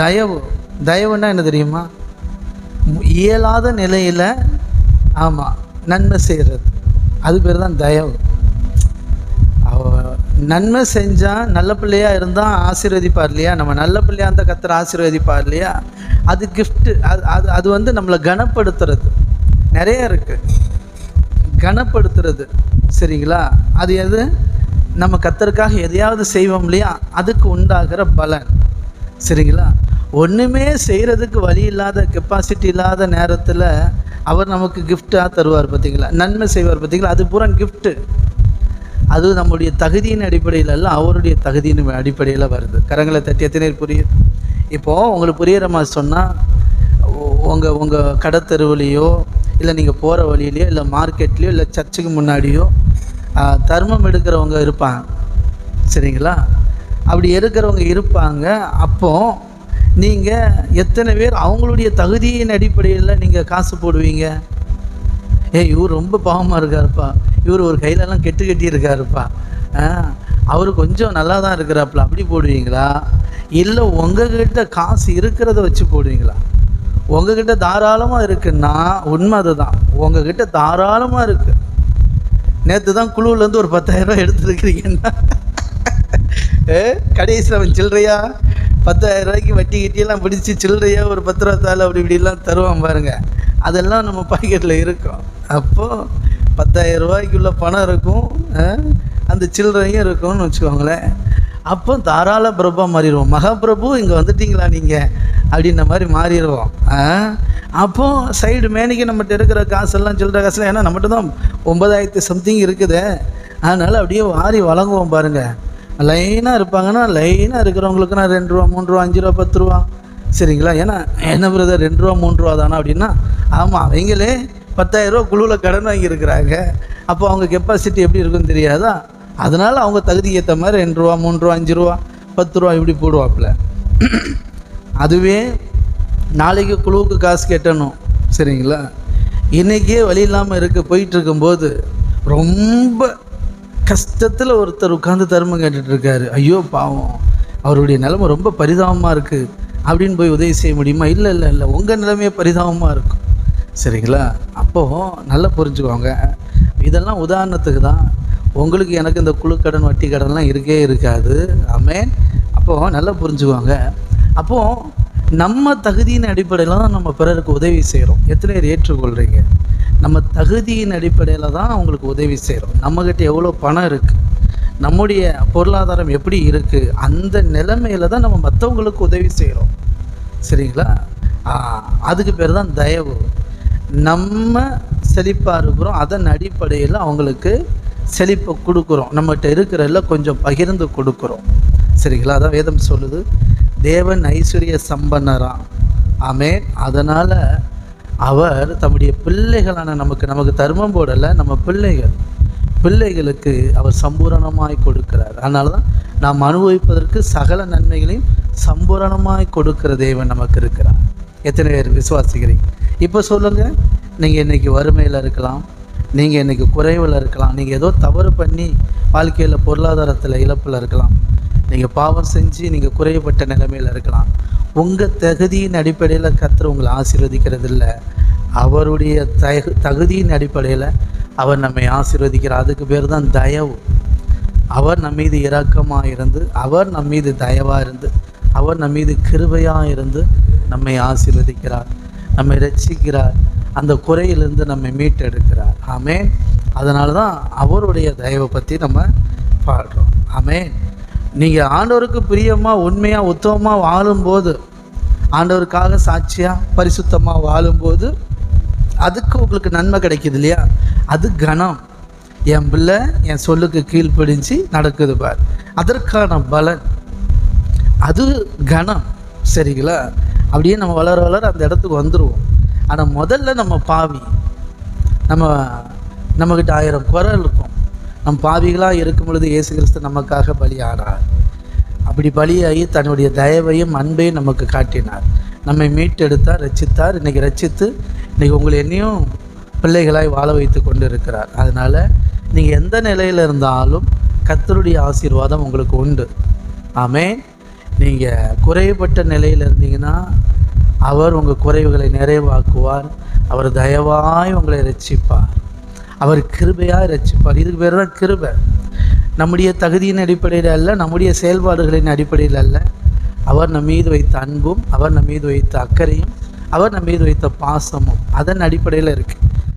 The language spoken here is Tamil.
தயவு தயவுன்னா என்ன தெரியுமா? இயலாத நிலையில் ஆமாம் நன்மை செய்கிறது அது பேர் தான் தயவு. அவ நன்மை செஞ்சால் நல்ல பிள்ளையாக இருந்தால் ஆசீர்வதிப்பார் இல்லையா? நம்ம நல்ல பிள்ளையாக இருந்தால் கத்துற ஆசீர்வதிப்பார் இல்லையா? அது கிஃப்ட்டு அது அது அது வந்து நம்மளை கனப்படுத்துறது. நிறைய இருக்குது கனப்படுத்துறது. சரிங்களா? அது எது? நம்ம கத்தருக்காக எதையாவது செய்வோம் இல்லையா? அதுக்கு உண்டாகிற பலன். சரிங்களா? ஒன்றுமே செய்கிறதுக்கு வழி இல்லாத கெப்பாசிட்டி இல்லாத நேரத்தில் அவர் நமக்கு கிஃப்டாக தருவார் பார்த்தீங்களா நன்மை செய்வார் பார்த்தீங்களா அது பூரா கிஃப்ட்டு அது நம்முடைய தகுதியின் அடிப்படையில் அல்ல அவருடைய தகுதியின் அடிப்படையில் வருது. கரங்களை தட்டி எத்தனை புரியுது இப்போது உங்களுக்கு புரிகிற மாதிரி சொன்னால் உங்கள் உங்கள் கடத்தெருவுலேயோ இல்லை நீங்கள் போகிற வழியிலையோ இல்லை மார்க்கெட்லேயோ இல்லை சர்ச்சுக்கு முன்னாடியோ தர்மம் எடுக்கிறவங்க இருப்பாங்க. சரிங்களா? அப்படி இருக்கிறவங்க இருப்பாங்க. அப்போது நீங்கள் எத்தனை பேர் அவங்களுடைய தகுதியின் அடிப்படையில் நீங்கள் காசு போடுவீங்க? ஏ இவர் ரொம்ப பாவமாக இருக்காருப்பா. இவர் ஒரு கையிலலாம் கெட்டு கட்டி இருக்காருப்பா ஆ அவர் கொஞ்சம் நல்லா தான் இருக்கிறாப்புல. அப்படி போடுவீங்களா? இல்லை உங்ககிட்ட காசு இருக்கிறத வச்சு போடுவீங்களா? உங்ககிட்ட தாராளமாக இருக்குன்னா உண்மை அதுதான். உங்ககிட்ட தாராளமாக இருக்கு. நேற்று தான் குழுவிலேருந்து ஒரு பத்தாயிரம் ரூபா எடுத்துருக்கிறீங்கன்னா. ஏ கடைசியில் அவன் சில்லறையா? பத்தாயிரம் ரூபாய்க்கு வட்டி கிட்டியெல்லாம் பிடிச்சி சில்லறையா ஒரு பத்து ரூபா தாள் அப்படி இப்படிலாம் தருவான் பாருங்க. அதெல்லாம் நம்ம பாக்கெட்டில் இருக்கும். அப்போது பத்தாயிரம் ரூபாய்க்குள்ள பணம் இருக்கும் ஆ, அந்த சில்லறையும் இருக்கும்னு வச்சுக்கோங்களேன். அப்போ தாராள பிரபா மாறிடுவோம். மகாபிரபு இங்கே வந்துட்டீங்களா நீங்கள் அப்படின்ன மாதிரி மாறிடுவோம் ஆ? அப்போ சைடு மேனிக்கு நம்மகிட்ட இருக்கிற காசெல்லாம் சில்லற காசுலாம் ஏன்னா நம்மகிட்ட தான் ஒன்பதாயிரத்து சம்திங் இருக்குது. அதனால் அப்படியே வாரி வழங்குவோம் பாருங்கள் லைனாக இருப்பாங்கன்னா லைனாக இருக்கிறவங்களுக்கு நான் ரெண்டு ரூபா மூணு ரூபா அஞ்சு ரூபா பத்து ரூபா. சரிங்களா? ஏன்னா என்ன பிரதர் ரெண்டு ரூபா மூணு ரூபா தானா அப்படின்னா ஆமாம் அவங்களே பத்தாயிரரூபா குழுவில் கடன் வாங்கியிருக்கிறாங்க. அப்போ அவங்க கெப்பாசிட்டி எப்படி இருக்குன்னு தெரியாதா? அதனால் அவங்க தகுதிக்கு ஏற்ற மாதிரி ரெண்டு ரூபா மூணு ரூபா அஞ்சு ரூபா பத்து ரூபா இப்படி போடுவாப்புல. அதுவே நாளைக்கு குழுவுக்கு காசு கட்டணும். சரிங்களா? இன்றைக்கே வழி இல்லாமல் இருக்க போயிட்டு இருக்கும்போது ரொம்ப கஷ்டத்தில் ஒருத்தர் உட்காந்து தருமம் கேட்டுட்டு இருக்காரு. ஐயோ பாவம். அவருடைய நிலைமை ரொம்ப பரிதாபமாக இருக்குது அப்படின்னு போய் உதவி செய்ய முடியுமா? இல்லை இல்லை இல்லை. உங்கள் நிலைமையே பரிதாபமாக இருக்கும். சரிங்களா? அப்போது நல்லா புரிஞ்சுக்கோங்க. இதெல்லாம் உதாரணத்துக்கு தான். உங்களுக்கு எனக்கு இந்த குழு கடன் வட்டி கடன்லாம் இருக்கே இருக்காது. ஆமே அப்போது நல்லா புரிஞ்சுக்கோங்க. அப்போது நம்ம தகுதியின் அடிப்படையில் தான் நம்ம பிறருக்கு உதவி செய்கிறோம் எத்தனை பேர் ஏற்றுக்கொள்கிறீங்க நம்ம தகுதியின் அடிப்படையில் தான் அவங்களுக்கு உதவி செய்கிறோம் நம்மக்கிட்ட எவ்வளோ பணம் இருக்குது நம்முடைய பொருளாதாரம் எப்படி இருக்குது அந்த நிலைமையில தான் நம்ம மற்றவங்களுக்கு உதவி செய்கிறோம் சரிங்களா? அதுக்கு பேர் தான் தயவு. நம்ம செழிப்பாக இருக்கிறோம் அதன் அடிப்படையில் அவங்களுக்கு செழிப்பை கொடுக்குறோம். நம்மகிட்ட இருக்கிறதில் கொஞ்சம் பகிர்ந்து கொடுக்குறோம். சரிங்களா? அதான் வேதம் சொல்லுது தேவன் ஐஸ்வர்ய சம்பன்னரா. ஆமே அதனால் அவர் தம்முடைய பிள்ளைகளான நமக்கு நமக்கு தர்மம் போடலை நம்ம பிள்ளைகள். பிள்ளைகளுக்கு அவர் சம்பூரணமாய் கொடுக்கிறார். அதனால தான் நாம் அனுபவிப்பதற்கு சகல நன்மைகளையும் சம்பூரணமாய் கொடுக்கிற தேவன் நமக்கு இருக்கிறார். எத்தனை பேர் விசுவாசிக்கிறீங்க? இப்போ சொல்லுங்கள் நீங்கள் இன்றைக்கி வறுமையில் இருக்கலாம் நீங்கள் இன்றைக்கி குறைவில் இருக்கலாம் நீங்கள் ஏதோ தவறு பண்ணி வாழ்க்கையில் பொருளாதாரத்தில் இழப்பில் இருக்கலாம். நீங்கள் பாவம் செஞ்சு நீங்கள் குறைவுபட்ட நிலைமையில் இருக்கலாம். உங்கள் தகுதியின் அடிப்படையில் கத்தர் உங்களை ஆசீர்வதிக்கிறது இல்லை அவருடைய தகு தகுதியின் அடிப்படையில் அவர் நம்மை ஆசீர்வதிக்கிறார். அதுக்கு பேர் தான் தயவு. அவர் நம்ம மீது இரக்கமாக இருந்து அவர் நம்ம மீது தயவாக இருந்து அவர் நம்ம மீது கிருபையாக இருந்து நம்மை ஆசீர்வதிக்கிறார். நம்மை ரசிக்கிறார் அந்த குறையிலிருந்து நம்மை மீட்டெடுக்கிறார். ஆமென். அதனால தான் அவருடைய தயவை பற்றி நம்ம பாடுறோம். ஆமென். நீங்கள் ஆண்டவருக்கு பிரியமாக உண்மையாக உத்தமமாக வாழும்போது ஆண்டவருக்காக சாட்சியாக பரிசுத்தமாக வாழும்போது அதுக்கு உங்களுக்கு நன்மை கிடைக்குது இல்லையா? அது கணம் என் பிள்ளை என் சொல்லுக்கு கீழ்ப்படிஞ்சு நடக்குது பார். அதற்கான பலன். அது கணம் சரிங்களா? அப்படியே நம்ம வளர வளர அந்த இடத்துக்கு வந்துடுவோம் ஆனால் முதல்ல நம்ம பாவி. நம்ம நம்மக்கிட்ட ஆயிரம் குரல் இருக்கும். நம் பாவிகளாக இருக்கும் பொழுது இயேசு கிறிஸ்து நமக்காக பலியானார். அப்படி பலியாகி தன்னுடைய தயவையும் அன்பையும் நமக்கு காட்டினார். நம்மை மீட்டெடுத்தார் ரச்சித்தார் இன்றைக்கி ரச்சித்து இன்றைக்கி உங்களை என்னையும் பிள்ளைகளாய் வாழ வைத்து கொண்டு இருக்கிறார் அதனால் நீங்கள் எந்த நிலையில் இருந்தாலும் கத்தருடைய ஆசீர்வாதம் உங்களுக்கு உண்டு. ஆமே நீங்கள் குறைவுபட்ட நிலையில் இருந்தீங்கன்னா அவர் உங்கள் குறைவுகளை நிறைவாக்குவார். அவர் தயவாய் உங்களை ரட்சிப்பார். அவர் கிருபையாக ரட்சிப்பார். இதுக்கு பேர் தான் கிருபை. நம்முடைய தகுதியின் அடிப்படையில் அல்ல நம்முடைய செயல்பாடுகளின் அடிப்படையில் அல்ல. அவர் நம் மீது வைத்த அன்பும் அவர் நம் மீது வைத்த அக்கறையும் அவர் நம் மீது வைத்த பாசமும் அதன் அடிப்படையில் இருக்குது